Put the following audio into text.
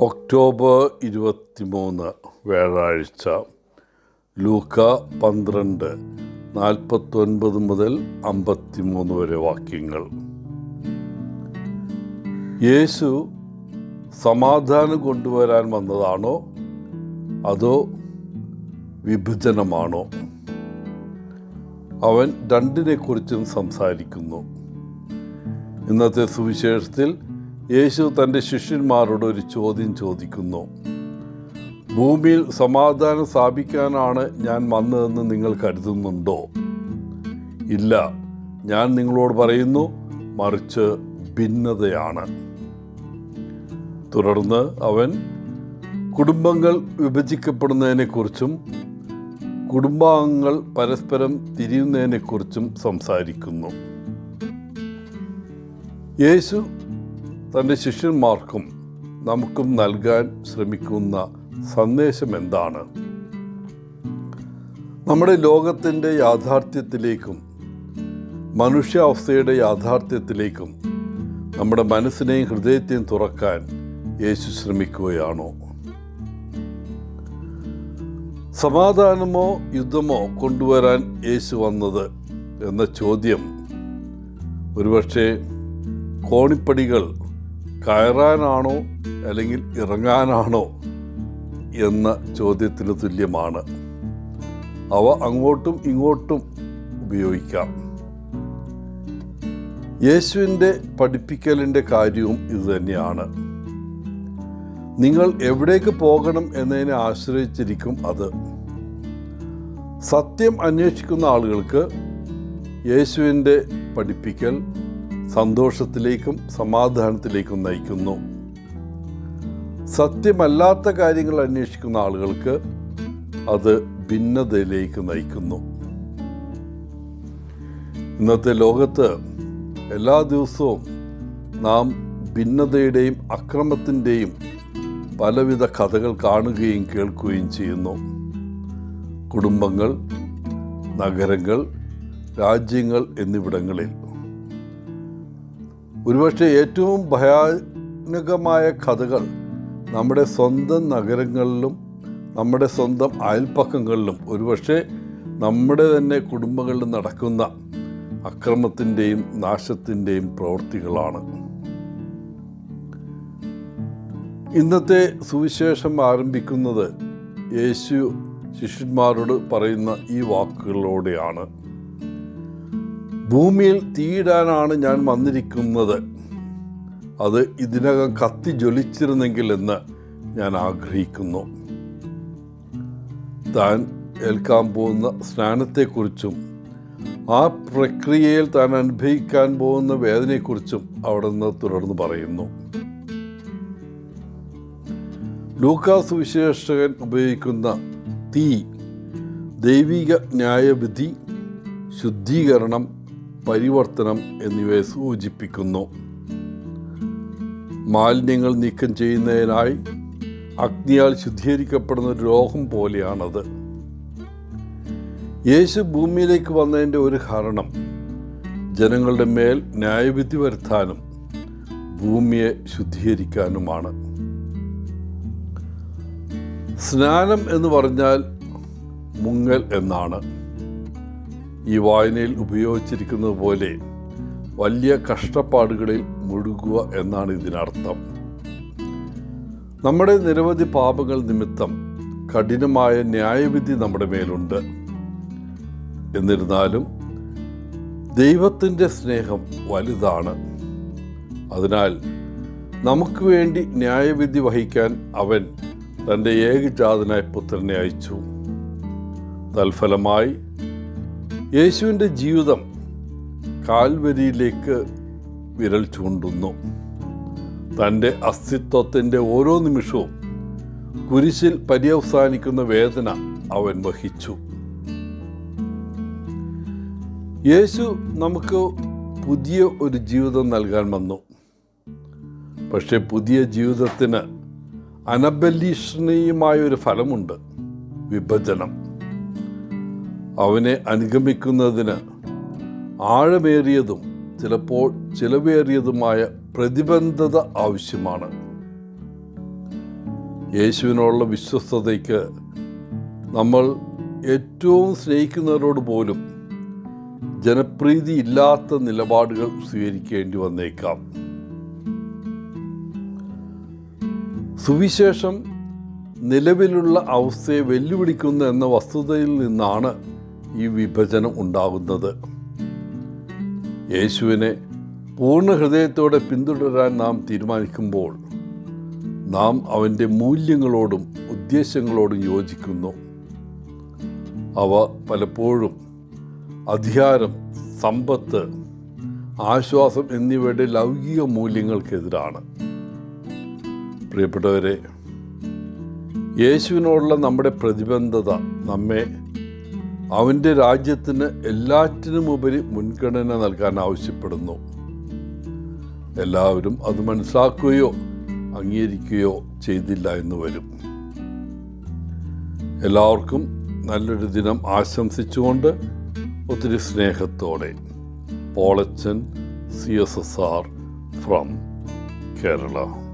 October ഇരുപത്തിമൂന്ന് വ്യാഴാഴ്ച ലൂക്ക പന്ത്രണ്ട് നാൽപ്പത്തൊൻപത് മുതൽ അമ്പത്തിമൂന്ന് വരെ വാക്യങ്ങൾ. യേശു സമാധാനം കൊണ്ടുവരാൻ വന്നതാണോ? അതോ വിഭജനമാണോ? അവൻ രണ്ടിനെക്കുറിച്ചും സംസാരിക്കുന്നു. ഇന്നത്തെ സുവിശേഷത്തിൽ യേശു തന്റെ ശിഷ്യന്മാരോട് ഒരു ചോദ്യം ചോദിക്കുന്നു. ഭൂമിയിൽ സമാധാനം സ്ഥാപിക്കാനാണ് ഞാൻ വന്നതെന്ന് നിങ്ങൾ കരുതുന്നുണ്ടോ? ഇല്ല. ഞാൻ നിങ്ങളോട് പറയുന്നു മറിച്ച് ഭിന്നതയാണ്. തുടർന്ന് അവൻ കുടുംബങ്ങൾ വിഭജിക്കപ്പെടുന്നതിനെക്കുറിച്ചും കുടുംബാംഗങ്ങൾ പരസ്പരം തിരിയുന്നതിനെക്കുറിച്ചും സംസാരിക്കുന്നു. യേശു തന്റെ ശിഷ്യന്മാർക്കും നമുക്കും നൽകാൻ ശ്രമിക്കുന്ന സന്ദേശം എന്താണ്? നമ്മുടെ ലോകത്തിന്റെ യാഥാർത്ഥ്യത്തിലേക്കും മനുഷ്യാവസ്ഥയുടെ യാഥാർത്ഥ്യത്തിലേക്കും നമ്മുടെ മനസ്സിനെയും ഹൃദയത്തെയും തുറക്കാൻ യേശു ശ്രമിക്കുകയാണോ? സമാധാനമോ യുദ്ധമോ കൊണ്ടുവരാൻ യേശു വന്നത് എന്ന ചോദ്യം ഒരുപക്ഷെ കോണിപ്പടികൾ കയറാനാണോ അല്ലെങ്കിൽ ഇറങ്ങാനാണോ എന്ന ചോദ്യത്തിന് തുല്യമാണ്. അവ അങ്ങോട്ടും ഇങ്ങോട്ടും ഉപയോഗിക്കാം. യേശുവിന്റെ പഠിപ്പിക്കലിന്റെ കാര്യവും ഇതുതന്നെയാണ് നിങ്ങൾ എവിടേക്ക് പോകണം എന്നതിനെ ആശ്രയിച്ചിരിക്കും അത്. സത്യം അന്വേഷിക്കുന്ന ആളുകൾക്ക് യേശുവിന്റെ പഠിപ്പിക്കൽ സന്തോഷത്തിലേക്കും സമാധാനത്തിലേക്കും നയിക്കുന്നു. സത്യമല്ലാത്ത കാര്യങ്ങൾ അന്വേഷിക്കുന്ന ആളുകൾക്ക് അത് ഭിന്നതയിലേക്ക് നയിക്കുന്നു. ഇന്നത്തെ ലോകത്ത് എല്ലാ ദിവസവും നാം ഭിന്നതയുടെയും അക്രമത്തിന്റെയും പലവിധ കഥകൾ കാണുകയും കേൾക്കുകയും ചെയ്യുന്നു. കുടുംബങ്ങൾ നഗരങ്ങൾ രാജ്യങ്ങൾ എന്നിവിടങ്ങളിൽ ഒരുപക്ഷെ ഏറ്റവും ഭയാനകമായ കഥകൾ നമ്മുടെ സ്വന്തം നഗരങ്ങളിലും നമ്മുടെ സ്വന്തം അയൽപ്പക്കങ്ങളിലും ഒരുപക്ഷെ നമ്മുടെ തന്നെ കുടുംബങ്ങളിൽ നടക്കുന്ന അക്രമത്തിന്റെയും നാശത്തിന്റെയും പ്രവൃത്തികളാണ്. ഇന്നത്തെ സുവിശേഷം ആരംഭിക്കുന്നത് യേശു ശിഷ്യന്മാരോട് പറയുന്ന ഈ വാക്കുകളോടെയാണ്. ഭൂമിയിൽ തീയിടാനാണ് ഞാൻ വന്നിരിക്കുന്നത്. അത് ഇതിനകം കത്തി ജ്വലിച്ചിരുന്നെങ്കിൽ എന്ന് ഞാൻ ആഗ്രഹിക്കുന്നു. താൻ ഏൽക്കാൻ പോകുന്ന സ്നാനത്തെക്കുറിച്ചും ആ പ്രക്രിയയിൽ താൻ അനുഭവിക്കാൻ പോകുന്ന വേദനയെക്കുറിച്ചും അവിടെ നിന്ന് തുടർന്ന് പറയുന്നു. ലൂക്കാസ് വിശേഷകൻ ഉപയോഗിക്കുന്ന തീ ദൈവിക ന്യായവിധി ശുദ്ധീകരണം പരിവർത്തനം എന്നിവയെ സൂചിപ്പിക്കുന്നു. മാലിന്യങ്ങൾ നീക്കം ചെയ്യുന്നതിനായി അഗ്നിയാൽ ശുദ്ധീകരിക്കപ്പെടുന്ന ഒരു രോഗം പോലെയാണത്. യേശു ഭൂമിയിലേക്ക് വന്നതിന്റെ ഒരു കാരണം ജനങ്ങളുടെ മേൽ ന്യായവിധി വരുത്താനും ഭൂമിയെ ശുദ്ധീകരിക്കാനുമാണ്. സ്നാനം എന്ന് പറഞ്ഞാൽ മുങ്ങൽ എന്നാണ്. ഈ വായനയിൽ ഉപയോഗിച്ചിരിക്കുന്നത് പോലെ വലിയ കഷ്ടപ്പാടുകളിൽ മുഴുകുക എന്നാണ് ഇതിനർത്ഥം. നമ്മുടെ നിരവധി പാപങ്ങൾ നിമിത്തം കഠിനമായ ന്യായവിധി നമ്മുടെ മേലുണ്ട്. എന്നിരുന്നാലും ദൈവത്തിന്റെ സ്നേഹം വലുതാണ്. അതിനാൽ നമുക്ക് വേണ്ടി ന്യായവിധി വഹിക്കാൻ അവൻ തന്റെ ഏകജാതനായ പുത്രനെ അയച്ചു. തൽഫലമായി യേശുവിന്റെ ജീവിതം കാൽവരിയിലേക്ക് വിരൽ ചൂണ്ടുന്നു. തന്റെ അസ്തിത്വത്തിന്റെ ഓരോ നിമിഷവും കുരിശിൽ പര്യവസാനിക്കുന്ന വേദന അവൻ വഹിച്ചു. യേശു നമുക്ക് പുതിയ ഒരു ജീവിതം നൽകാൻ വന്നു. പക്ഷേ പുതിയ ജീവിതത്തിന് അനബലീഷണീയമായ ഒരു ഫലമുണ്ട് വിഭജനം. അവനെ അനുഗമിക്കുന്നതിന് ആഴമേറിയതും ചിലപ്പോൾ ചിലവേറിയതുമായ പ്രതിബന്ധത ആവശ്യമാണ്. യേശുവിനോടുള്ള വിശ്വസ്തതയ്ക്ക് നമ്മൾ ഏറ്റവും സ്നേഹിക്കുന്നവരോട് പോലും ജനപ്രീതി ഇല്ലാത്ത നിലപാടുകൾ സ്വീകരിക്കേണ്ടി വന്നേക്കാം. സുവിശേഷം നിലവിലുള്ള അവസ്ഥയെ വെല്ലുവിളിക്കുന്നു എന്ന വസ്തുതയിൽ നിന്നാണ് ഈ വിഭജനം ഉണ്ടാകുന്നത്. യേശുവിനെ പൂർണ ഹൃദയത്തോടെ പിന്തുടരാൻ നാം തീരുമാനിക്കുമ്പോൾ നാം അവന്റെ മൂല്യങ്ങളോടും ഉദ്ദേശങ്ങളോടും യോജിക്കുന്നു. അവ പലപ്പോഴും അധികാരം സമ്പത്ത് ആശ്വാസം എന്നിവയുടെ ലൗകിക മൂല്യങ്ങൾക്കെതിരാണ്. പ്രിയപ്പെട്ടവരെ യേശുവിനോടുള്ള നമ്മുടെ പ്രതിബദ്ധത നമ്മെ അവന്റെ രാജ്യത്തിന് എല്ലാറ്റിനുമുപരി മുൻഗണന നൽകാൻ ആവശ്യപ്പെടുന്നു. എല്ലാവരും അത് മനസ്സിലാക്കുകയോ അംഗീകരിക്കുകയോ ചെയ്തില്ല എന്ന് വരും. എല്ലാവർക്കും നല്ലൊരു ദിനം ആശംസിച്ചുകൊണ്ട് ഒത്തിരി സ്നേഹത്തോടെ Polachan C S S R from Kerala.